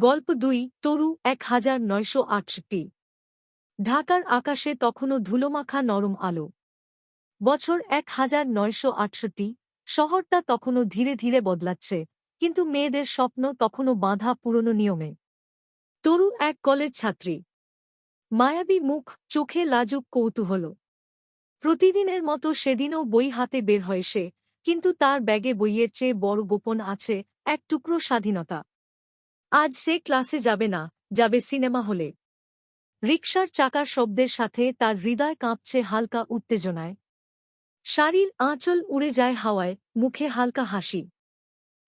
গল্প দুই, তরু এক হাজার নয়শো আটষট্টি। ঢাকার আকাশে তখনও ধুলোমাখা নরম আলো। বছর এক হাজার নয়শো আটষট্টি, শহরটা তখনও ধীরে ধীরে বদলাচ্ছে, কিন্তু মেয়েদের স্বপ্ন তখনও বাঁধা পুরনো নিয়মে। তরু এক কলেজ ছাত্রী। মায়াবী মুখ, চোখে লাজুক কৌতূহল। প্রতিদিনের মতো সেদিনও বই হাতে বের হয় সে, কিন্তু তার ব্যাগে বইয়ের চেয়ে বড় গোপন আছে এক টুকরো স্বাধীনতা। আজ সে ক্লাসে যাবে না, যাবে সিনেমা হলে। রিকশার চাকার শব্দের সাথে তার হৃদয় কাঁপছে হালকা উত্তেজনায়। শাড়ির আঁচল উড়ে যায় হাওয়ায়, মুখে হালকা হাসি।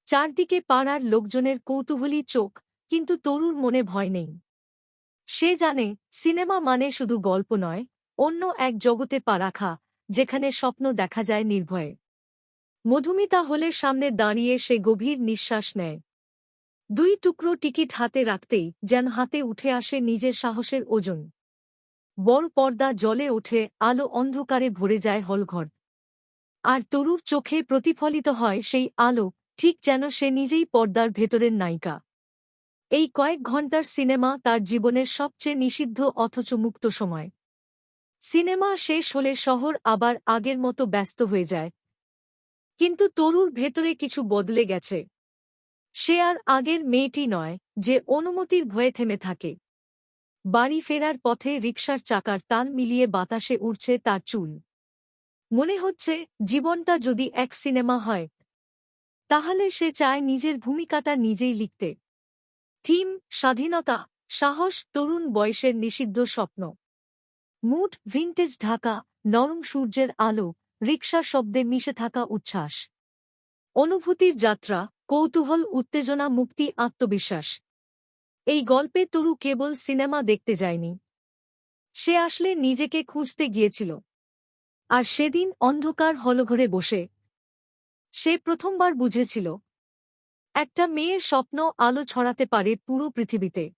চারদিকে পাড়ার লোকজনের কৌতূহলী চোখ, কিন্তু তরুর মনে ভয় নেই। সে জানে, সিনেমা মানে শুধু গল্প নয়, অন্য এক জগতে পা রাখা, যেখানে স্বপ্ন দেখা যায় নির্ভয়ে। মধুমিতা হলের সামনে দাঁড়িয়ে সে গভীর নিঃশ্বাস নেয়। দুই টুকরো টিকিট হাতে রাখতেই যেন হাতে উঠে আসে নিজের সাহসের ওজন। বড় পর্দা জলে ওঠে, আলো অন্ধকারে ভরে যায় হলঘর। আর তরুর চোখে প্রতিফলিত হয় সেই আলো, ঠিক যেন সে নিজেই পর্দার ভেতরের নায়িকা। এই কয়েক ঘণ্টার সিনেমা তার জীবনের সবচেয়ে নিষিদ্ধ অথচ মুক্ত সময়। সিনেমা শেষ হলে শহর আবার আগের মতো ব্যস্ত হয়ে যায়। কিন্তু তরুর ভেতরে কিছু বদলে গেছে। সে আর আগের মেয়েটি নয়, যে অনুমতির ভয়ে থেমে থাকে। বাড়ি ফেরার পথে রিকশার চাকার তাল মিলিয়ে বাতাসে উড়ছে তার চুল। মনে হচ্ছে, জীবনটা যদি এক সিনেমা হয়। তাহলে সে চায় নিজের ভূমিকাটা নিজেই লিখতে। থিম, স্বাধীনতা, সাহস, তরুণ বয়সের নিষিদ্ধ স্বপ্ন। মুড, ভিন্টেজ ঢাকা, নরম সূর্যের আলো, রিকশার শব্দে মিশে থাকা উচ্ছ্বাস। অনুভূতির যাত্রা কৌতূহল, উত্তেজনা, মুক্তি, আত্মবিশ্বাস। এই গল্পে তরু কেবল সিনেমা দেখতে যায়নি। সে আসলে নিজেকে খুঁজতে গিয়েছিল। আর সেদিন অন্ধকার হলঘরে বসে সে প্রথমবার বুঝেছিল, একটা মেয়ের স্বপ্ন আলো ছড়াতে পারে পুরো পৃথিবীতে।